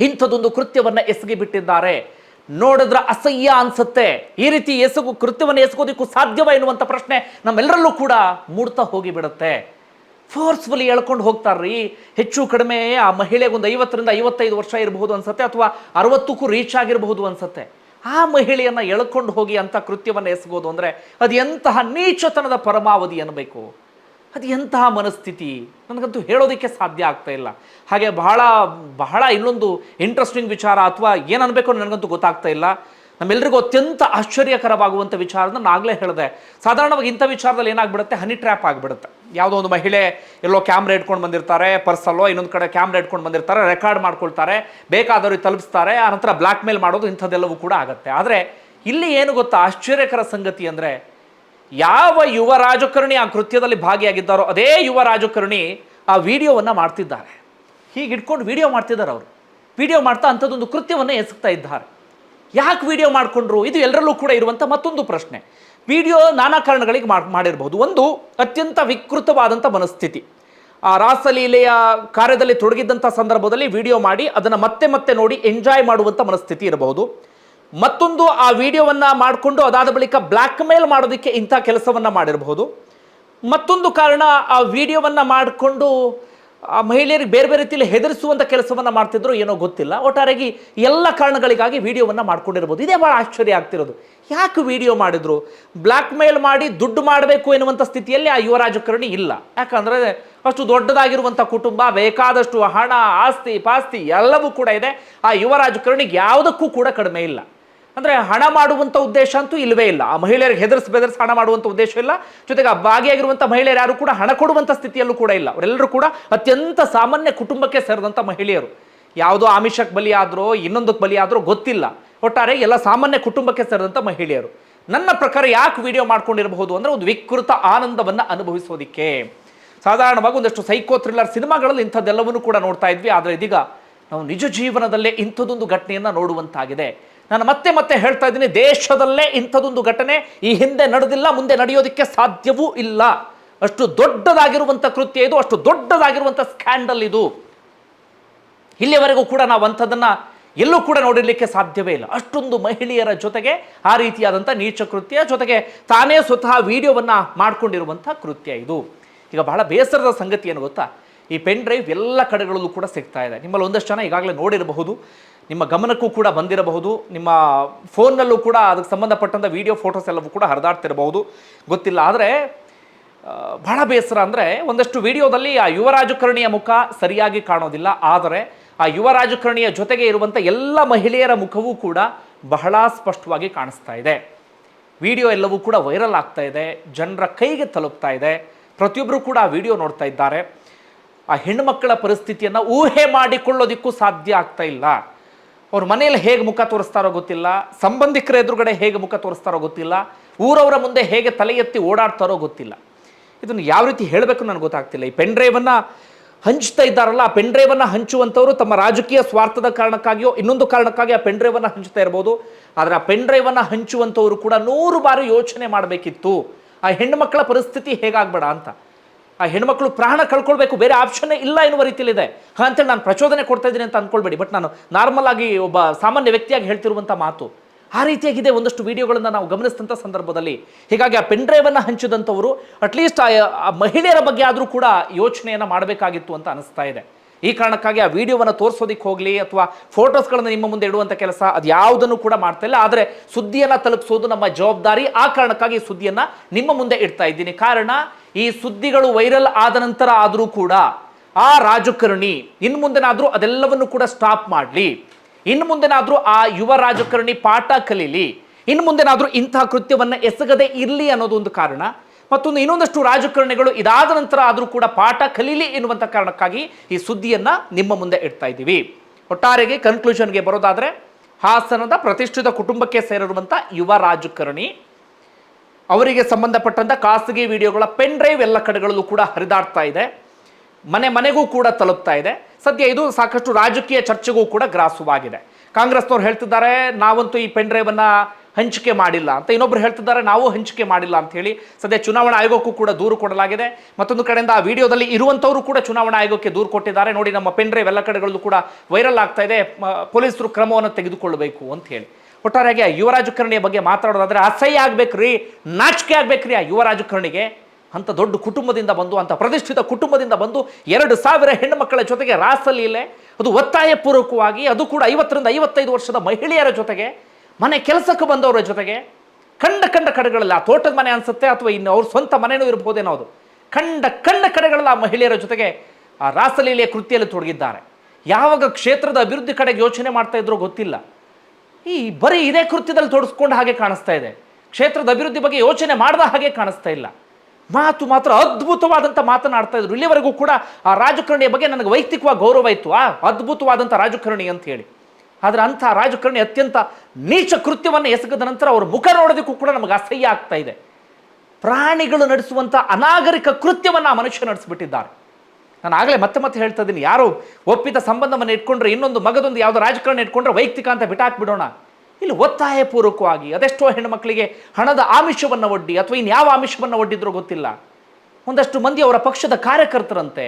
ಇಂಥದೊಂದು ಕೃತ್ಯವನ್ನು ಎಸಗಿ ಬಿಟ್ಟಿದ್ದಾರೆ. ನೋಡಿದ್ರೆ ಅಸಹ್ಯ ಅನ್ಸುತ್ತೆ. ಈ ರೀತಿ ಎಸಗು ಕೃತ್ಯವನ್ನು ಎಸಗೋದಿಕ್ಕೂ ಸಾಧ್ಯವ ಎನ್ನುವಂಥ ಪ್ರಶ್ನೆ ನಮ್ಮೆಲ್ಲರಲ್ಲೂ ಕೂಡ ಮೂಡ್ತಾ ಹೋಗಿಬಿಡುತ್ತೆ. ಫೋರ್ಸ್ಫುಲಿ ಎಳ್ಕೊಂಡು ಹೋಗ್ತಾರ್ರಿ. ಹೆಚ್ಚು ಕಡಿಮೆ ಆ ಮಹಿಳೆಗೊಂದು ಐವತ್ತರಿಂದ ಐವತ್ತೈದು ವರ್ಷ ಇರಬಹುದು ಅನ್ಸುತ್ತೆ ಅಥವಾ ಅರವತ್ತಕ್ಕೂ ರೀಚ್ ಆಗಿರಬಹುದು ಅನ್ಸುತ್ತೆ. ಆ ಮಹಿಳೆಯನ್ನು ಎಳ್ಕೊಂಡು ಹೋಗಿ ಅಂತ ಕೃತ್ಯವನ್ನು ಎಸಗೋದು ಅಂದರೆ ಅದು ಎಂತಹ ನೀಚತನದ ಪರಮಾವಧಿ ಅನ್ನಬೇಕು ಅದು ಎಂತಹ ಮನಸ್ಥಿತಿ? ನನಗಂತೂ ಹೇಳೋದಕ್ಕೆ ಸಾಧ್ಯ ಆಗ್ತಾ ಇಲ್ಲ. ಹಾಗೆ ಬಹಳ ಬಹಳ ಇನ್ನೊಂದು ಇಂಟ್ರೆಸ್ಟಿಂಗ್ ವಿಚಾರ ಅಥವಾ ಏನು ಅನ್ಬೇಕು ನನಗಂತೂ ಗೊತ್ತಾಗ್ತಾ ಇಲ್ಲ. ನಮ್ಮೆಲ್ಲರಿಗೂ ಅತ್ಯಂತ ಆಶ್ಚರ್ಯಕರವಾಗುವಂಥ ನಾನು ಆಗಲೇ ಹೇಳಿದೆ. ಸಾಧಾರಣವಾಗಿ ಇಂಥ ವಿಚಾರದಲ್ಲಿ ಏನಾಗ್ಬಿಡುತ್ತೆ? ಹನಿ ಟ್ರ್ಯಾಪ್ ಆಗಿಬಿಡುತ್ತೆ. ಯಾವುದೋ ಒಂದು ಮಹಿಳೆ ಎಲ್ಲೋ ಕ್ಯಾಮ್ರಾ ಇಟ್ಕೊಂಡು ಬಂದಿರ್ತಾರೆ ಪರ್ಸಲ್ಲೋ ಇನ್ನೊಂದು ಕಡೆ ಕ್ಯಾಮ್ರಾ ಇಟ್ಕೊಂಡು ಬಂದಿರ್ತಾರೆ ರೆಕಾರ್ಡ್ ಮಾಡ್ಕೊಳ್ತಾರೆ, ಬೇಕಾದವ್ರಿಗೆ ತಲುಪಿಸ್ತಾರೆ ಆನಂತರ ಬ್ಲ್ಯಾಕ್ ಮೇಲ್ ಮಾಡೋದು ಇಂಥದ್ದೆಲ್ಲವೂ ಕೂಡ ಆಗುತ್ತೆ. ಆದರೆ ಇಲ್ಲಿ ಏನು ಗೊತ್ತಾ? ಆಶ್ಚರ್ಯಕರ ಸಂಗತಿ ಅಂದರೆ ಯಾವ ಯುವ ರಾಜಕಾರಣಿ ಆ ಕೃತ್ಯದಲ್ಲಿ ಭಾಗಿಯಾಗಿದ್ದಾರೋ ಅದೇ ಯುವ ರಾಜಕಾರಣಿ ಆ ವಿಡಿಯೋವನ್ನು ಮಾಡ್ತಿದ್ದಾರೆ. ಹೀಗೆ ಇಟ್ಕೊಂಡು ವಿಡಿಯೋ ಮಾಡ್ತಿದ್ದಾರೆ ಅವರು. ವಿಡಿಯೋ ಮಾಡ್ತಾ ಅಂಥದ್ದೊಂದು ಕೃತ್ಯವನ್ನು ಎಸಗ್ತಾ ಇದ್ದಾರೆ. ಯಾಕೆ ವಿಡಿಯೋ ಮಾಡಿಕೊಂಡ್ರು? ಇದು ಎಲ್ಲರಲ್ಲೂ ಕೂಡ ಇರುವಂಥ ಮತ್ತೊಂದು ಪ್ರಶ್ನೆ. ವಿಡಿಯೋ ನಾನಾ ಕಾರಣಗಳಿಗೆ ಮಾಡ್ ಮಾಡಿರಬಹುದು ಒಂದು, ಅತ್ಯಂತ ವಿಕೃತವಾದಂಥ ಮನಸ್ಥಿತಿ. ಆ ರಾಸಲೀಲೆಯ ಕಾರ್ಯದಲ್ಲಿ ತೊಡಗಿದ್ದಂಥ ಸಂದರ್ಭದಲ್ಲಿ ವಿಡಿಯೋ ಮಾಡಿ ಅದನ್ನು ಮತ್ತೆ ಮತ್ತೆ ನೋಡಿ ಎಂಜಾಯ್ ಮಾಡುವಂಥ ಮನಸ್ಥಿತಿ ಇರಬಹುದು. ಮತ್ತೊಂದು ಆ ವಿಡಿಯೋವನ್ನು ಮಾಡಿಕೊಂಡು ಅದಾದ ಬಳಿಕ ಬ್ಲ್ಯಾಕ್ ಮೇಲ್ ಮಾಡೋದಕ್ಕೆ ಇಂಥ ಕೆಲಸವನ್ನು ಮಾಡಿರಬಹುದು. ಮತ್ತೊಂದು ಕಾರಣ ಆ ವಿಡಿಯೋವನ್ನು ಮಾಡಿಕೊಂಡು ಆ ಮಹಿಳೆಯರಿಗೆ ಬೇರೆ ಬೇರೆ ರೀತಿಯಲ್ಲಿ ಹೆದರಿಸುವಂಥ ಕೆಲಸವನ್ನು ಮಾಡ್ತಿದ್ರು ಏನೋ ಗೊತ್ತಿಲ್ಲ. ಒಟ್ಟಾರೆಯಾಗಿ ಎಲ್ಲ ಕಾರಣಗಳಿಗಾಗಿ ವಿಡಿಯೋವನ್ನು ಮಾಡ್ಕೊಂಡಿರ್ಬೋದು. ಇದೇ ಭಾಳ ಆಶ್ಚರ್ಯ ಆಗ್ತಿರೋದು. ಯಾಕೆ ವಿಡಿಯೋ ಮಾಡಿದ್ರು? ಬ್ಲ್ಯಾಕ್ ಮೇಲ್ ಮಾಡಿ ದುಡ್ಡು ಮಾಡಬೇಕು ಎನ್ನುವಂಥ ಸ್ಥಿತಿಯಲ್ಲಿ ಆ ಯುವ ರಾಜಕಾರಣಿ ಇಲ್ಲ. ಯಾಕಂದರೆ ಅಷ್ಟು ದೊಡ್ಡದಾಗಿರುವಂಥ ಕುಟುಂಬ, ಬೇಕಾದಷ್ಟು ಹಣ, ಆಸ್ತಿ, ಪಾಸ್ತಿ ಎಲ್ಲವೂ ಕೂಡ ಇದೆ. ಆ ಯುವ ರಾಜಕಾರಣಿಗೆ ಯಾವುದಕ್ಕೂ ಕೂಡ ಕಡಿಮೆ ಇಲ್ಲ. ಅಂದರೆ ಹಣ ಮಾಡುವಂಥ ಉದ್ದೇಶ ಅಂತೂ ಇಲ್ಲವೇ ಇಲ್ಲ. ಆ ಮಹಿಳೆಯರಿಗೆ ಹೆದರ್ಸ್ ಬೆದರ್ಸ್ ಹಣ ಮಾಡುವಂಥ ಉದ್ದೇಶ ಇಲ್ಲ. ಜೊತೆಗೆ ಆ ಭಾಗಿಯಾಗಿರುವಂಥ ಮಹಿಳೆಯರು ಯಾರು ಕೂಡ ಹಣ ಕೊಡುವಂಥ ಸ್ಥಿತಿಯಲ್ಲೂ ಕೂಡ ಇಲ್ಲ. ಅವರೆಲ್ಲರೂ ಕೂಡ ಅತ್ಯಂತ ಸಾಮಾನ್ಯ ಕುಟುಂಬಕ್ಕೆ ಸೇರಿದಂಥ ಮಹಿಳೆಯರು. ಯಾವುದೋ ಆಮಿಷಕ್ಕೆ ಬಲಿಯಾದ್ರೋ, ಇನ್ನೊಂದಕ್ಕೆ ಬಲಿಯಾದ್ರೋ ಗೊತ್ತಿಲ್ಲ. ಒಟ್ಟಾರೆ ಎಲ್ಲ ಸಾಮಾನ್ಯ ಕುಟುಂಬಕ್ಕೆ ಸೇರಿದಂಥ ಮಹಿಳೆಯರು. ನನ್ನ ಪ್ರಕಾರ ಯಾಕೆ ವಿಡಿಯೋ ಮಾಡ್ಕೊಂಡಿರಬಹುದು ಅಂದರೆ ಒಂದು ವಿಕೃತ ಆನಂದವನ್ನು ಅನುಭವಿಸೋದಿಕ್ಕೆ. ಸಾಧಾರಣವಾಗಿ ಒಂದಷ್ಟು ಸೈಕೋ ಥ್ರಿಲ್ಲರ್ ಸಿನಿಮಾಗಳಲ್ಲಿ ಇಂಥದ್ದೆಲ್ಲವನ್ನು ಕೂಡ ನೋಡ್ತಾ ಇದ್ವಿ. ಆದರೆ ಇದೀಗ ನಾವು ನಿಜ ಜೀವನದಲ್ಲೇ ಇಂಥದ್ದೊಂದು ಘಟನೆಯನ್ನು ನೋಡುವಂತಾಗಿದೆ. ನಾನು ಮತ್ತೆ ಮತ್ತೆ ಹೇಳ್ತಾ ಇದ್ದೀನಿ, ದೇಶದಲ್ಲೇ ಇಂಥದೊಂದು ಘಟನೆ ಈ ಹಿಂದೆ ನಡೆದಿಲ್ಲ, ಮುಂದೆ ನಡೆಯೋದಕ್ಕೆ ಸಾಧ್ಯವೂ ಇಲ್ಲ. ಅಷ್ಟು ದೊಡ್ಡದಾಗಿರುವಂಥ ಕೃತ್ಯ ಇದು, ಅಷ್ಟು ದೊಡ್ಡದಾಗಿರುವಂಥ ಸ್ಕ್ಯಾಂಡಲ್ ಇದು. ಇಲ್ಲಿಯವರೆಗೂ ಕೂಡ ನಾವು ಅಂಥದನ್ನು ಎಲ್ಲೂ ಕೂಡ ನೋಡಿರಲಿಕ್ಕೆ ಸಾಧ್ಯವೇ ಇಲ್ಲ. ಅಷ್ಟೊಂದು ಮಹಿಳೆಯರ ಜೊತೆಗೆ ಆ ರೀತಿಯಾದಂಥ ನೀಚ ಕೃತ್ಯ, ಜೊತೆಗೆ ತಾನೇ ಸ್ವತಃ ವಿಡಿಯೋವನ್ನು ಮಾಡಿಕೊಂಡಿರುವಂಥ ಕೃತ್ಯ ಇದು. ಈಗ ಬಹಳ ಬೇಸರದ ಸಂಗತಿ ಏನು ಗೊತ್ತಾ? ಈ ಪೆನ್ ಡ್ರೈವ್ ಎಲ್ಲ ಕಡೆಗಳಲ್ಲೂ ಕೂಡ ಸಿಗ್ತಾ ಇದೆ. ನಿಮ್ಮಲ್ಲಿ ಒಂದಷ್ಟು ಜನ ಈಗಾಗಲೇ ನೋಡಿರಬಹುದು. ನಿಮ್ಮ ಗಮನಕ್ಕೂ ಕೂಡ ಬಂದಿರಬಹುದು. ನಿಮ್ಮ ಫೋನ್ನಲ್ಲೂ ಕೂಡ ಅದಕ್ಕೆ ಸಂಬಂಧಪಟ್ಟಂಥ ವಿಡಿಯೋ ಫೋಟೋಸ್ ಎಲ್ಲವೂ ಕೂಡ ಹರಿದಾಡ್ತಿರಬಹುದು. ಗೊತ್ತಿಲ್ಲ ಆದರೆ ಬಹಳ ಬೇಸರ ಅಂದರೆ ಒಂದಷ್ಟು ವಿಡಿಯೋದಲ್ಲಿ ಆ ಯುವ ರಾಜಕಾರಣಿಯ ಮುಖ ಸರಿಯಾಗಿ ಕಾಣೋದಿಲ್ಲ. ಆದರೆ ಆ ಯುವ ರಾಜಕಾರಣಿಯ ಜೊತೆಗೆ ಇರುವಂಥ ಎಲ್ಲ ಮಹಿಳೆಯರ ಮುಖವೂ ಕೂಡ ಬಹಳ ಸ್ಪಷ್ಟವಾಗಿ ಕಾಣಿಸ್ತಾ ಇದೆ. ವಿಡಿಯೋ ಎಲ್ಲವೂ ಕೂಡ ವೈರಲ್ ಆಗ್ತಾ ಇದೆ. ಜನರ ಕೈಗೆ ತಲುಪ್ತಾ ಇದೆ. ಪ್ರತಿಯೊಬ್ಬರು ಕೂಡ ಆ ವಿಡಿಯೋ ನೋಡ್ತಾ ಇದ್ದಾರೆ. ಆ ಹೆಣ್ಣುಮಕ್ಕಳ ಪರಿಸ್ಥಿತಿಯನ್ನು ಊಹೆ ಮಾಡಿಕೊಳ್ಳೋದಿಕ್ಕೂ ಸಾಧ್ಯ ಆಗ್ತಾ ಇಲ್ಲ. ಅವ್ರ ಮನೆಯಲ್ಲಿ ಹೇಗೆ ಮುಖ ತೋರಿಸ್ತಾರೋ ಗೊತ್ತಿಲ್ಲ, ಸಂಬಂಧಿಕರ ಎದುರುಗಡೆ ಹೇಗೆ ಮುಖ ತೋರಿಸ್ತಾರೋ ಗೊತ್ತಿಲ್ಲ, ಊರವರ ಮುಂದೆ ಹೇಗೆ ತಲೆ ಎತ್ತಿ ಓಡಾಡ್ತಾರೋ ಗೊತ್ತಿಲ್ಲ. ಇದನ್ನು ಯಾವ ರೀತಿ ಹೇಳಬೇಕು ನನಗೆ ಗೊತ್ತಾಗ್ತಿಲ್ಲ. ಈ ಪೆನ್ ಡ್ರೈವನ್ನು ಹಂಚ್ತಾ ಇದ್ದಾರಲ್ಲ, ಆ ಪೆನ್ ಹಂಚುವಂಥವ್ರು ತಮ್ಮ ರಾಜಕೀಯ ಸ್ವಾರ್ಥದ ಕಾರಣಕ್ಕಾಗಿಯೋ, ಇನ್ನೊಂದು ಕಾರಣಕ್ಕಾಗಿ ಆ ಪೆನ್ ಡ್ರೈವನ್ನು ಹಂಚ್ತಾ ಇರ್ಬೋದು. ಆದರೆ ಆ ಪೆನ್ ಡ್ರೈವನ್ನು ಹಂಚುವಂಥವ್ರು ಕೂಡ ನೂರು ಬಾರಿ ಯೋಚನೆ ಮಾಡಬೇಕಿತ್ತು. ಆ ಹೆಣ್ಣು ಮಕ್ಕಳ ಪರಿಸ್ಥಿತಿ ಹೇಗಾಗ್ಬೇಡ ಅಂತ. ಆ ಹೆಣ್ಮಕ್ಳು ಪ್ರಾಣ ಕಳ್ಕೊಳ್ಬೇಕು, ಬೇರೆ ಆಪ್ಷನ್ನೇ ಇಲ್ಲ ಎನ್ನುವ ರೀತಿಯಲ್ಲಿದೆ. ಅಂತೇಳಿ ನಾನು ಪ್ರಚೋದನೆ ಕೊಡ್ತಾ ಇದ್ದೀನಿ ಅಂತ ಅಂದ್ಕೊಳ್ಬೇಡಿ ಬಟ್ ನಾನು ನಾರ್ಮಲ್ ಆಗಿ ಒಬ್ಬ ಸಾಮಾನ್ಯ ವ್ಯಕ್ತಿಯಾಗಿ ಹೇಳ್ತಿರುವಂಥ ಮಾತು, ಆ ರೀತಿಯಾಗಿದೆ ಒಂದಷ್ಟು ವಿಡಿಯೋಗಳನ್ನು ನಾವು ಗಮನಿಸಿದಂಥ ಸಂದರ್ಭದಲ್ಲಿ. ಹೀಗಾಗಿ ಆ ಪೆನ್ ಡ್ರೈವನ್ನು ಹಂಚಿದಂಥವರು ಅಟ್ಲೀಸ್ಟ್ ಆ ಮಹಿಳೆಯರ ಬಗ್ಗೆ ಆದರೂ ಕೂಡ ಯೋಚನೆಯನ್ನು ಮಾಡಬೇಕಾಗಿತ್ತು ಅಂತ ಅನಿಸ್ತಾ ಇದೆ. ಈ ಕಾರಣಕ್ಕಾಗಿ ಆ ವಿಡಿಯೋವನ್ನು ತೋರಿಸೋದಕ್ಕೆ ಹೋಗಲಿ, ಅಥವಾ ಫೋಟೋಸ್ಗಳನ್ನು ನಿಮ್ಮ ಮುಂದೆ ಇಡುವಂಥ ಕೆಲಸ ಅದು ಯಾವುದನ್ನು ಕೂಡ ಮಾಡ್ತಾ ಇಲ್ಲ. ಆದರೆ ಸುದ್ದಿಯನ್ನು ತಲುಪಿಸೋದು ನಮ್ಮ ಜವಾಬ್ದಾರಿ. ಆ ಕಾರಣಕ್ಕಾಗಿ ಸುದ್ದಿಯನ್ನು ನಿಮ್ಮ ಮುಂದೆ ಇಡ್ತಾ ಇದ್ದೀನಿ. ಕಾರಣ ಈ ಸುದ್ದಿಗಳು ವೈರಲ್ ಆದ ನಂತರ ಆದರೂ ಕೂಡ ಆ ರಾಜಕಾರಣಿ ಇನ್ನು ಮುಂದೆನಾದರೂ ಅದೆಲ್ಲವನ್ನು ಕೂಡ ಸ್ಟಾಪ್ ಮಾಡಲಿ. ಇನ್ನು ಮುಂದೆನಾದರೂ ಆ ಯುವ ರಾಜಕಾರಣಿ ಪಾಠ ಕಲೀಲಿ. ಇನ್ನು ಮುಂದೆನಾದರೂ ಇಂತಹ ಕೃತ್ಯವನ್ನು ಎಸಗದೆ ಇರಲಿ ಅನ್ನೋದು ಒಂದು ಕಾರಣ. ಮತ್ತೊಂದು ಇನ್ನೊಂದಷ್ಟು ರಾಜಕಾರಣಿಗಳು ಇದಾದ ನಂತರ ಆದರೂ ಕೂಡ ಪಾಠ ಕಲೀಲಿ ಎನ್ನುವಂಥ ಕಾರಣಕ್ಕಾಗಿ ಈ ಸುದ್ದಿಯನ್ನು ನಿಮ್ಮ ಮುಂದೆ ಇಡ್ತಾ ಇದ್ದೀವಿ. ಒಟ್ಟಾರೆಗೆ ಕನ್ಕ್ಲೂಷನ್ಗೆ ಬರೋದಾದರೆ ಹಾಸನದ ಪ್ರತಿಷ್ಠಿತ ಕುಟುಂಬಕ್ಕೆ ಸೇರಿರುವಂಥ ಯುವ ರಾಜಕಾರಣಿ ಅವರಿಗೆ ಸಂಬಂಧಪಟ್ಟಂಥ ಖಾಸಗಿ ವಿಡಿಯೋಗಳ ಪೆನ್ ಡ್ರೈವ್ ಎಲ್ಲ ಕಡೆಗಳಲ್ಲೂ ಕೂಡ ಹರಿದಾಡ್ತಾ ಇದೆ. ಮನೆ ಮನೆಗೂ ಕೂಡ ತಲುಪ್ತಾ ಇದೆ. ಸದ್ಯ ಇದು ಸಾಕಷ್ಟು ರಾಜಕೀಯ ಚರ್ಚೆಗೂ ಕೂಡ ಗ್ರಾಸವಾಗಿದೆ. ಕಾಂಗ್ರೆಸ್ನವ್ರು ಹೇಳ್ತಿದ್ದಾರೆ, ನಾವಂತೂ ಈ ಪೆನ್ ಡ್ರೈವನ್ನು ಹಂಚಿಕೆ ಮಾಡಿಲ್ಲ ಅಂತ. ಇನ್ನೊಬ್ರು ಹೇಳ್ತಿದ್ದಾರೆ, ನಾವು ಹಂಚಿಕೆ ಮಾಡಿಲ್ಲ ಅಂತ ಹೇಳಿ ಸದ್ಯ ಚುನಾವಣಾ ಆಯೋಗಕ್ಕೂ ಕೂಡ ದೂರು ಕೊಡಲಾಗಿದೆ. ಮತ್ತೊಂದು ಕಡೆಯಿಂದ ಆ ವಿಡಿಯೋದಲ್ಲಿ ಇರುವಂಥವರು ಕೂಡ ಚುನಾವಣಾ ಆಯೋಗಕ್ಕೆ ದೂರು ಕೊಟ್ಟಿದ್ದಾರೆ. ನೋಡಿ, ನಮ್ಮ ಪೆನ್ ಡ್ರೈವ್ ಎಲ್ಲ ಕಡೆಗಳಲ್ಲೂ ಕೂಡ ವೈರಲ್ ಆಗ್ತಾ ಇದೆ. ಪೊಲೀಸರು ಕ್ರಮವನ್ನು ತೆಗೆದುಕೊಳ್ಳಬೇಕು ಅಂತ ಹೇಳಿ. ಒಟ್ಟಾರೆಯಾಗಿ ಆ ಬಗ್ಗೆ ಮಾತಾಡೋದಾದರೆ ಅಸಹ್ಯ ಆಗ್ಬೇಕ್ರಿ ನಾಚಿಕೆ ಆಗ್ಬೇಕ್ರಿ ಆ ಯುವ ಅಂಥ ದೊಡ್ಡ ಕುಟುಂಬದಿಂದ ಬಂದು, ಅಂತ ಪ್ರತಿಷ್ಠಿತ ಕುಟುಂಬದಿಂದ ಬಂದು ಎರಡು ಸಾವಿರ ಹೆಣ್ಣು ಮಕ್ಕಳ ಜೊತೆಗೆ ರಾಸಲೀಲೆ, ಅದು ಒತ್ತಾಯಪೂರ್ವಕವಾಗಿ ಅದು ಕೂಡ ಐವತ್ತರಿಂದ ಐವತ್ತೈದು ವರ್ಷದ ಮಹಿಳೆಯರ ಜೊತೆಗೆ, ಮನೆ ಕೆಲಸಕ್ಕೆ ಬಂದವರ ಜೊತೆಗೆ, ಕಂಡ ಕಂಡ ಕಡೆಗಳಲ್ಲಿ ಆ ತೋಟದ ಮನೆ ಅನ್ಸುತ್ತೆ ಅಥವಾ ಇನ್ನು ಅವ್ರ ಸ್ವಂತ ಮನೆನೂ ಇರ್ಬೋದೇನೋ ಅದು. ಕಂಡ ಕಂಡ ಕಡೆಗಳಲ್ಲಿ ಆ ಮಹಿಳೆಯರ ಜೊತೆಗೆ ಆ ರಾಸಲೀಲೆಯ ಕೃತಿಯಲ್ಲಿ ತೊಡಗಿದ್ದಾರೆ. ಯಾವಾಗ ಕ್ಷೇತ್ರದ ಅಭಿವೃದ್ಧಿ ಕಡೆಗೆ ಯೋಚನೆ ಮಾಡ್ತಾ ಇದ್ರೋ ಗೊತ್ತಿಲ್ಲ. ಈ ಬರೀ ಇದೇ ಕೃತ್ಯದಲ್ಲಿ ತೊಡಸ್ಕೊಂಡು ಹಾಗೆ ಕಾಣಿಸ್ತಾ ಇದೆ. ಕ್ಷೇತ್ರದ ಅಭಿವೃದ್ಧಿ ಬಗ್ಗೆ ಯೋಚನೆ ಮಾಡದ ಹಾಗೆ ಕಾಣಿಸ್ತಾ ಇಲ್ಲ. ಮಾತು ಮಾತ್ರ ಅದ್ಭುತವಾದಂಥ ಮಾತನಾಡ್ತಾ ಇದ್ರು. ಇಲ್ಲಿವರೆಗೂ ಕೂಡ ಆ ರಾಜಕಾರಣಿಯ ಬಗ್ಗೆ ನನಗೆ ವೈಯಕ್ತಿಕವಾಗಿ ಗೌರವ ಇತ್ತು. ಆ ಅದ್ಭುತವಾದಂಥ ರಾಜಕಾರಣಿ ಅಂತ ಹೇಳಿ. ಆದರೆ ಅಂಥ ರಾಜಕಾರಣಿ ಅತ್ಯಂತ ನೀಚ ಕೃತ್ಯವನ್ನು ಎಸಗದ ನಂತರ ಅವ್ರ ಮುಖ ನೋಡೋದಕ್ಕೂ ಕೂಡ ನಮಗೆ ಅಸಹ್ಯ ಆಗ್ತಾ ಇದೆ. ಪ್ರಾಣಿಗಳು ನಡೆಸುವಂಥ ಅನಾಗರಿಕ ಕೃತ್ಯವನ್ನು ಆ ಮನುಷ್ಯ ನಡೆಸಿಬಿಟ್ಟಿದ್ದಾರೆ. ನಾನು ಆಗಲೇ ಮತ್ತೆ ಮತ್ತೆ ಹೇಳ್ತಾ ಇದ್ದೀನಿ. ಯಾರು ಒಪ್ಪಿದ ಸಂಬಂಧವನ್ನು ಇಟ್ಕೊಂಡ್ರೆ ಇನ್ನೊಂದು ಮಗದೊಂದು ಯಾವುದೋ ರಾಜಕಾರಣ ಇಟ್ಕೊಂಡ್ರೆ ವೈಯಕ್ತಿಕ ಅಂತ ಬಿಟ್ಟಾಕ್ಬಿಡೋಣ. ಇಲ್ಲಿ ಒತ್ತಾಯಪೂರ್ವಕವಾಗಿ ಅದೆಷ್ಟೋ ಹೆಣ್ಣುಮಕ್ಕಳಿಗೆ ಹಣದ ಆಮಿಷವನ್ನು ಒಡ್ಡಿ ಅಥವಾ ಇನ್ಯಾವ ಆಮಿಷವನ್ನು ಒಡ್ಡಿದ್ರೋ ಗೊತ್ತಿಲ್ಲ. ಒಂದಷ್ಟು ಮಂದಿ ಅವರ ಪಕ್ಷದ ಕಾರ್ಯಕರ್ತರಂತೆ,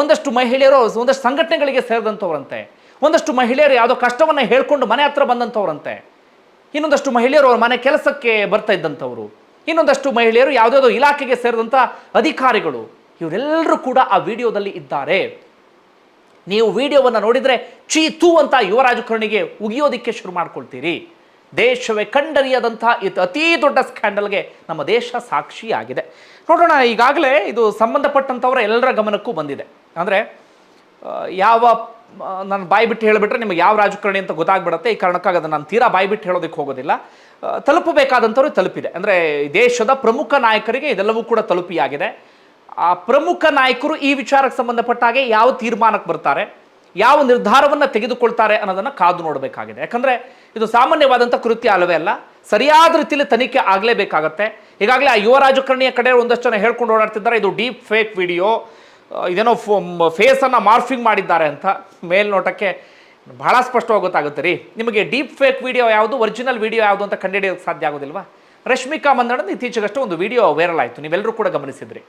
ಒಂದಷ್ಟು ಮಹಿಳೆಯರು ಒಂದಷ್ಟು ಸಂಘಟನೆಗಳಿಗೆ ಸೇರಿದಂಥವರಂತೆ, ಒಂದಷ್ಟು ಮಹಿಳೆಯರು ಯಾವುದೋ ಕಷ್ಟವನ್ನು ಹೇಳ್ಕೊಂಡು ಮನೆ ಹತ್ರ ಬಂದಂಥವ್ರಂತೆ. ಇನ್ನೊಂದಷ್ಟು ಮಹಿಳೆಯರು ಅವ್ರ ಮನೆ ಕೆಲಸಕ್ಕೆ ಬರ್ತಾ ಇದ್ದಂಥವ್ರು. ಇನ್ನೊಂದಷ್ಟು ಮಹಿಳೆಯರು ಯಾವುದಾವುದೋ ಇಲಾಖೆಗೆ ಸೇರಿದಂಥ ಅಧಿಕಾರಿಗಳು. ಇವರೆಲ್ಲರೂ ಕೂಡ ಆ ವಿಡಿಯೋದಲ್ಲಿ ಇದ್ದಾರೆ. ನೀವು ವಿಡಿಯೋವನ್ನು ನೋಡಿದರೆ ಚೀ ತೂ ಅಂತ ಯುವ ರಾಜಕಾರಣಿಗೆ ಉಗಿಯೋದಿಕ್ಕೆ ಶುರು ಮಾಡ್ಕೊಳ್ತೀರಿ. ದೇಶವೇ ಕಂಡರಿಯದಂತಹ ಇದು ಅತಿ ದೊಡ್ಡ ಸ್ಕ್ಯಾಂಡಲ್ಗೆ ನಮ್ಮ ದೇಶ ಸಾಕ್ಷಿಯಾಗಿದೆ. ನೋಡೋಣ, ಈಗಾಗಲೇ ಇದು ಸಂಬಂಧಪಟ್ಟಂಥವರ ಎಲ್ಲರ ಗಮನಕ್ಕೂ ಬಂದಿದೆ. ಅಂದರೆ ಯಾವ ನಾನು ಬಾಯಿ ಬಿಟ್ಟು ಹೇಳಿಬಿಟ್ರೆ ನಿಮಗೆ ಯಾವ ರಾಜಕಾರಣಿ ಅಂತ ಗೊತ್ತಾಗ್ಬಿಡುತ್ತೆ. ಈ ಕಾರಣಕ್ಕಾಗಿ ಅದನ್ನು ನಾನು ತೀರಾ ಬಾಯಿ ಬಿಟ್ಟು ಹೇಳೋದಕ್ಕೆ ಹೋಗೋದಿಲ್ಲ. ತಲುಪಬೇಕಾದಂಥವ್ರು ತಲುಪಿದೆ. ಅಂದರೆ ದೇಶದ ಪ್ರಮುಖ ನಾಯಕರಿಗೆ ಇದೆಲ್ಲವೂ ಕೂಡ ತಲುಪಿಯಾಗಿದೆ. ಪ್ರಮುಖ ನಾಯಕರು ಈ ವಿಚಾರಕ್ಕೆ ಸಂಬಂಧಪಟ್ಟ ಹಾಗೆ ಯಾವ ತೀರ್ಮಾನಕ್ಕೆ ಬರ್ತಾರೆ, ಯಾವ ನಿರ್ಧಾರವನ್ನು ತೆಗೆದುಕೊಳ್ತಾರೆ ಅನ್ನೋದನ್ನು ಕಾದು ನೋಡಬೇಕಾಗಿದೆ. ಯಾಕಂದರೆ ಇದು ಸಾಮಾನ್ಯವಾದಂಥ ಕೃತ್ಯ ಅಲ್ಲವೇ ಅಲ್ಲ, ಸರಿಯಾದ ರೀತಿಯಲ್ಲಿ ತನಿಖೆ ಆಗಲೇಬೇಕಾಗತ್ತೆ. ಈಗಾಗಲೇ ಆ ಯುವ ರಾಜಕಾರಣಿಯ ಕಡೆ ಒಂದಷ್ಟು ಜನ ಹೇಳ್ಕೊಂಡು ಓಡಾಡ್ತಿದ್ದಾರೆ, ಇದು ಡೀಪ್ ಫೇಕ್ ವಿಡಿಯೋ ಇದೇನೋ ಫೇಸನ್ನು ಮಾರ್ಫಿಂಗ್ ಮಾಡಿದ್ದಾರೆ ಅಂತ ಮೇಲ್ನೋಟಕ್ಕೆ ಬಹಳ ಸ್ಪಷ್ಟವಾಗಿ ಗೊತ್ತಾಗುತ್ತೆ. ರೀ, ನಿಮಗೆ ಡೀಪ್ ಫೇಕ್ ವಿಡಿಯೋ ಯಾವುದು, ಒರಿಜಿನಲ್ ವಿಡಿಯೋ ಯಾವುದು ಅಂತ ಕಂಡುಹಿಡಿಯೋಕ್ಕೆ ಸಾಧ್ಯ ಆಗೋದಿಲ್ವಾ? ರಶ್ಮಿಕಾ ಮಂದಣ್ಣ ಇತ್ತೀಚೆಗಷ್ಟೇ ಒಂದು ವಿಡಿಯೋ ವೈರಲ್ ಆಯಿತು. ನೀವೆಲ್ಲರೂ ಕೂಡ ಗಮನಿಸಿದ್ರಿ.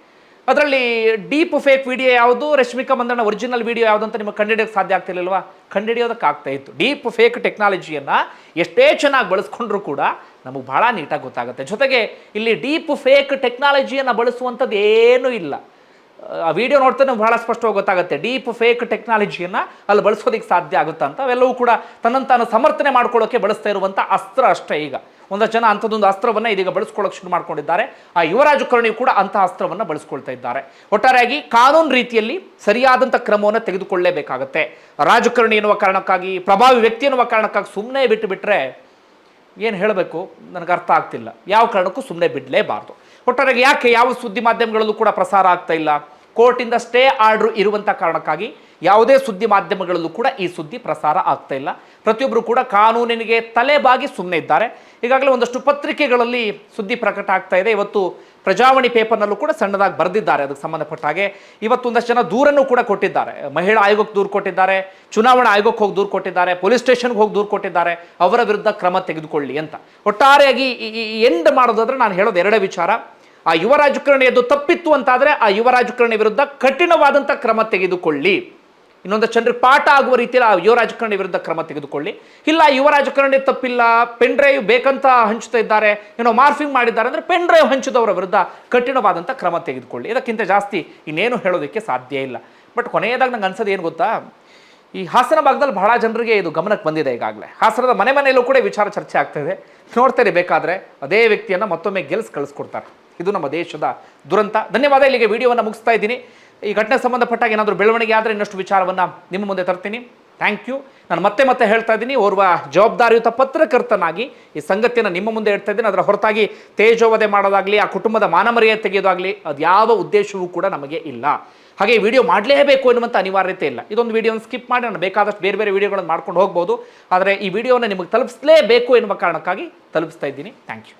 ಅದರಲ್ಲಿ ಡೀಪ್ ಫೇಕ್ ವಿಡಿಯೋ ಯಾವುದು, ರಶ್ಮಿಕಾ ಮಂದಣ್ಣ ಒರಿಜಿನಲ್ ವಿಡಿಯೋ ಯಾವುದು ಅಂತ ನಿಮಗೆ ಕಂಡುಹಿಡಿಯೋಕೆ ಸಾಧ್ಯ ಆಗ್ತಿರ್ಲಿಲ್ವಾ? ಕಂಡುಹಿಡಿಯೋದಕ್ಕೆ ಆಗ್ತಾ ಇತ್ತು. ಡೀಪ್ ಫೇಕ್ ಟೆಕ್ನಾಲಜಿಯನ್ನು ಎಷ್ಟೇ ಚೆನ್ನಾಗಿ ಬಳಸ್ಕೊಂಡ್ರೂ ಕೂಡ ನಮಗೆ ಭಾಳ ನೀಟಾಗಿ ಗೊತ್ತಾಗುತ್ತೆ. ಜೊತೆಗೆ ಇಲ್ಲಿ ಡೀಪ್ ಫೇಕ್ ಟೆಕ್ನಾಲಜಿಯನ್ನು ಬಳಸುವಂಥದ್ದು ಏನೂ ಇಲ್ಲ. ಆ ವಿಡಿಯೋ ನೋಡ್ತಾ ನಮ್ಗೆ ಬಹಳ ಸ್ಪಷ್ಟವಾಗಿ ಗೊತ್ತಾಗುತ್ತೆ. ಡೀಪ್ ಫೇಕ್ ಟೆಕ್ನಾಲಜಿಯನ್ನು ಅಲ್ಲಿ ಬಳಸೋದಕ್ಕೆ ಸಾಧ್ಯ ಆಗುತ್ತೆ ಅಂತ. ಅವೆಲ್ಲವೂ ಕೂಡ ತನ್ನಂತಾನು ತಾನು ಸಮರ್ಥನೆ ಮಾಡ್ಕೊಳ್ಳೋಕ್ಕೆ ಬಳಸ್ತಾ ಇರುವಂಥ ಅಸ್ತ್ರ ಅಷ್ಟೇ ಈಗ. ಒಂದಷ್ಟು ಜನ ಅಂಥದ್ದೊಂದು ಅಸ್ತ್ರವನ್ನು ಇದೀಗ ಬಳಸ್ಕೊಳ್ಳೋಕೆ ಶುರು ಮಾಡ್ಕೊಂಡಿದ್ದಾರೆ. ಆ ಯುವರಾಜ ರಾಜಕಾರಣಿಯು ಕೂಡ ಅಂತಹ ಅಸ್ತ್ರವನ್ನು ಬಳಸ್ಕೊಳ್ತಾ ಇದ್ದಾರೆ. ಒಟ್ಟಾರೆಯಾಗಿ ಕಾನೂನು ರೀತಿಯಲ್ಲಿ ಸರಿಯಾದಂಥ ಕ್ರಮವನ್ನು ತೆಗೆದುಕೊಳ್ಳಲೇಬೇಕಾಗತ್ತೆ ರಾಜಕಾರಣಿ ಎನ್ನುವ ಕಾರಣಕ್ಕಾಗಿ, ಪ್ರಭಾವಿ ವ್ಯಕ್ತಿ ಎನ್ನುವ ಕಾರಣಕ್ಕಾಗಿ ಸುಮ್ಮನೆ ಬಿಟ್ಟು ಬಿಟ್ಟರೆ ಏನು ಹೇಳಬೇಕು? ನನಗೆ ಅರ್ಥ ಆಗ್ತಿಲ್ಲ. ಯಾವ ಕಾರಣಕ್ಕೂ ಸುಮ್ಮನೆ ಬಿಡಲೇಬಾರ್ದು. ಒಟ್ಟಾರೆಯಾಗಿ ಯಾಕೆ ಯಾವ ಸುದ್ದಿ ಮಾಧ್ಯಮಗಳಲ್ಲೂ ಕೂಡ ಪ್ರಸಾರ ಆಗ್ತಾ ಇಲ್ಲ? ಕೋರ್ಟಿಂದ ಸ್ಟೇ ಆರ್ಡರ್ ಇರುವಂಥ ಕಾರಣಕ್ಕಾಗಿ ಯಾವುದೇ ಸುದ್ದಿ ಮಾಧ್ಯಮಗಳಲ್ಲೂ ಕೂಡ ಈ ಸುದ್ದಿ ಪ್ರಸಾರ ಆಗ್ತಾ ಇಲ್ಲ. ಪ್ರತಿಯೊಬ್ಬರು ಕೂಡ ಕಾನೂನಿನಿಗೆ ತಲೆಬಾಗಿ ಸುಮ್ಮನೆ ಇದ್ದಾರೆ. ಈಗಾಗಲೇ ಒಂದಷ್ಟು ಪತ್ರಿಕೆಗಳಲ್ಲಿ ಸುದ್ದಿ ಪ್ರಕಟ ಆಗ್ತಾ ಇದೆ. ಇವತ್ತು ಪ್ರಜಾವಾಣಿ ಪೇಪರ್ನಲ್ಲೂ ಕೂಡ ಸಣ್ಣದಾಗಿ ಬರೆದಿದ್ದಾರೆ. ಅದಕ್ಕೆ ಸಂಬಂಧಪಟ್ಟ ಹಾಗೆ ಇವತ್ತೊಂದಷ್ಟು ಜನ ದೂರನ್ನು ಕೂಡ ಕೊಟ್ಟಿದ್ದಾರೆ. ಮಹಿಳಾ ಆಯೋಗಕ್ಕೆ ದೂರು ಕೊಟ್ಟಿದ್ದಾರೆ. ಚುನಾವಣಾ ಆಯೋಗಕ್ಕೆ ಹೋಗಿ ದೂರು ಕೊಟ್ಟಿದ್ದಾರೆ. ಪೊಲೀಸ್ ಸ್ಟೇಷನ್ಗೆ ಹೋಗಿ ದೂರು ಕೊಟ್ಟಿದ್ದಾರೆ. ಅವರ ವಿರುದ್ಧ ಕ್ರಮ ತೆಗೆದುಕೊಳ್ಳಿ ಅಂತ. ಒಟ್ಟಾರೆಯಾಗಿ ಎಂಡ್ ಮಾಡೋದಾದ್ರೆ ನಾನು ಹೇಳೋದು ಎರಡೇ ವಿಚಾರ. ಆ ಯುವ ರಾಜಕಾರಣಿಯದು ತಪ್ಪಿತ್ತು ಅಂತಾದರೆ ಆ ಯುವ ರಾಜಕಾರಣಿ ವಿರುದ್ಧ ಕಠಿಣವಾದಂಥ ಕ್ರಮ ತೆಗೆದುಕೊಳ್ಳಿ. ಇನ್ನೊಂದು ಜನರಿಗೆ ಪಾಠ ಆಗುವ ರೀತಿಯಲ್ಲಿ ಆ ಯುವ ರಾಜಕಾರಣಿ ವಿರುದ್ಧ ಕ್ರಮ ತೆಗೆದುಕೊಳ್ಳಿ. ಇಲ್ಲ ಯುವ ರಾಜಕಾರಣಿ ತಪ್ಪಿಲ್ಲ ಪೆನ್ ಡ್ರೈವ್ ಬೇಕಂತ ಹಂಚುತ್ತಾ ಇದ್ದಾರೆ, ಏನೋ ಮಾರ್ಫಿಂಗ್ ಮಾಡಿದ್ದಾರೆ ಅಂದರೆ ಪೆನ್ ಡ್ರೈವ್ ಹಂಚಿದವರ ವಿರುದ್ಧ ಕಠಿಣವಾದಂಥ ಕ್ರಮ ತೆಗೆದುಕೊಳ್ಳಿ. ಇದಕ್ಕಿಂತ ಜಾಸ್ತಿ ಇನ್ನೇನು ಹೇಳೋದಕ್ಕೆ ಸಾಧ್ಯ ಇಲ್ಲ. ಬಟ್ ಕೊನೆಯದಾಗ ನಂಗೆ ಅನ್ಸೋದು ಏನು ಗೊತ್ತಾ? ಈ ಹಾಸನ ಭಾಗದಲ್ಲಿ ಬಹಳ ಜನರಿಗೆ ಇದು ಗಮನಕ್ಕೆ ಬಂದಿದೆ ಈಗಾಗಲೇ. ಹಾಸನದ ಮನೆ ಮನೆಯಲ್ಲೂ ಕೂಡ ವಿಚಾರ ಚರ್ಚೆ ಆಗ್ತಿದೆ. ನೋಡ್ತಾರೆ ಬೇಕಾದರೆ ಅದೇ ವ್ಯಕ್ತಿಯನ್ನು ಮತ್ತೊಮ್ಮೆ ಗೆಲ್ಸ್ ಕಳಿಸ್ಕೊಡ್ತಾರೆ. ಇದು ನಮ್ಮ ದೇಶದ ದುರಂತ. ಧನ್ಯವಾದ, ಇಲ್ಲಿಗೆ ವಿಡಿಯೋವನ್ನು ಮುಗಿಸ್ತಾ ಇದ್ದೀನಿ. ಈ ಘಟನೆಗೆ ಸಂಬಂಧಪಟ್ಟಾಗ ಏನಾದರೂ ಬೆಳವಣಿಗೆ ಆದರೆ ಇನ್ನಷ್ಟು ವಿಚಾರವನ್ನು ನಿಮ್ಮ ಮುಂದೆ ತರ್ತೀನಿ. ಥ್ಯಾಂಕ್ ಯು ನಾನು ಮತ್ತೆ ಮತ್ತೆ ಹೇಳ್ತಾ ಇದ್ದೀನಿ, ಓರ್ವ ಜವಾಬ್ದಾರಿಯುತ ಪತ್ರಕರ್ತನಾಗಿ ಈ ಸಂಗತಿಯನ್ನು ನಿಮ್ಮ ಮುಂದೆ ಹೇಳ್ತಾ ಇದ್ದೀನಿ. ಅದರ ಹೊರತಾಗಿ ತೇಜೋವಧೆ ಮಾಡೋದಾಗಲಿ, ಆ ಕುಟುಂಬದ ಮಾನಮರ್ಯಾದೆ ತೆಗೆಯೋದಾಗಲಿ, ಅದು ಯಾವ ಉದ್ದೇಶವೂ ಕೂಡ ನಮಗೆ ಇಲ್ಲ. ಹಾಗೆ ಈ ವಿಡಿಯೋ ಮಾಡಲೇಬೇಕು ಎನ್ನುವಂಥ ಅನಿವಾರ್ಯತೆ ಇಲ್ಲ. ಇದೊಂದು ವಿಡಿಯೋನ ಸ್ಕಿಪ್ ಮಾಡಿ, ನಾನು ಬೇಕಾದಷ್ಟು ಬೇರೆ ಬೇರೆ ವಿಡಿಯೋಗಳನ್ನು ಮಾಡ್ಕೊಂಡು ಹೋಗ್ಬೋದು. ಆದರೆ ಈ ವಿಡಿಯೋನ ನಿಮಗೆ ತಲುಪಿಸಲೇಬೇಕು ಎನ್ನುವ ಕಾರಣಕ್ಕಾಗಿ ತಲುಪಿಸ್ತಾ ಇದ್ದೀನಿ. Thank you